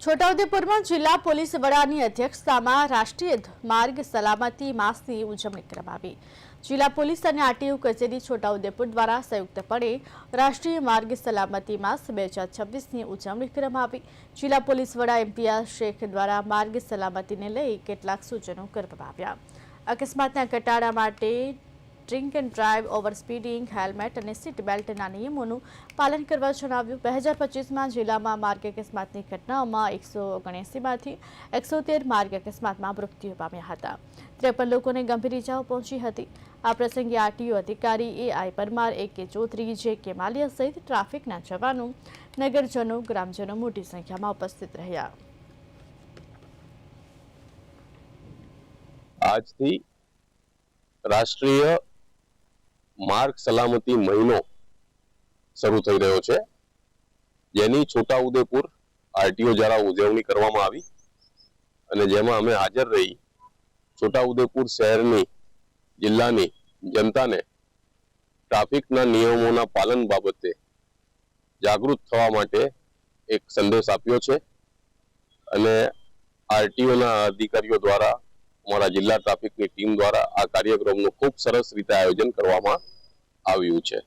છોટાઉદેપુરમાં જિલ્લા પોલીસ વડાની અધ્યક્ષતામાં રાષ્ટ્રીય માર્ગ સલામતી માસની ઉજવણી કરવામાં જિલ્લા પોલીસ અને આરટીઓ કચેરી છોટાઉદેપુર દ્વારા સંયુક્તપણે રાષ્ટ્રીય માર્ગ સલામતી માસ બે હજાર છવ્વીસની ઉજવણી કરવામાં જિલ્લા પોલીસ વડા ઇમ્તિયાઝ શેખ દ્વારા માર્ગ સલામતીને લઈ કેટલાક સૂચનો કરવામાં આવ્યા. અકસ્માતના ઘટાડા માટે drink and drive over helmet અને સીટ બેલ્ટના નિયમોનું પાલન કરવા જણાવ્યું. બે હજાર પચીસમાં જિલ્લામાં માર્ગ અકસ્માતની ઘટનાઓમાં એકસો ઓગણએંસીમાંથી એકસો માર્ગ અકસ્માતમાં મૃત્યુ પામ્યા હતા. ત્રેપન લોકોને ગંભીર ઇજાઓ પહોંચી હતી. આ પ્રસંગે આરટીઓ અધિકારી એ પરમાર, એ કે ચૌધરી જે કે માલિયા સહિત ટ્રાફિકના જવાનો, નગરજનો, ગ્રામજનો મોટી સંખ્યામાં ઉપસ્થિત રહ્યા. આજથી રાષ્ટ્રીય માર્ગ સલામતી મહિનો શરૂ થઈ રહ્યો છે. જેની છોટાઉદેપુર આરટીઓ દ્વારા ઉજવણી કરવામાં આવી અને જેમાં અમે હાજર રહી છોટાઉદેપુર શહેરની જિલ્લાની જનતાને ટ્રાફિકના નિયમોના પાલન બાબતે જાગૃત થવા માટે એક સંદેશ આપ્યો છે. અને આરટીઓના અધિકારીઓ દ્વારા અમારા જિલ્લા ટ્રાફિકની ટીમ દ્વારા આ કાર્યક્રમનું ખૂબ સરસ રીતે આયોજન કરવામાં આવ્યું છે.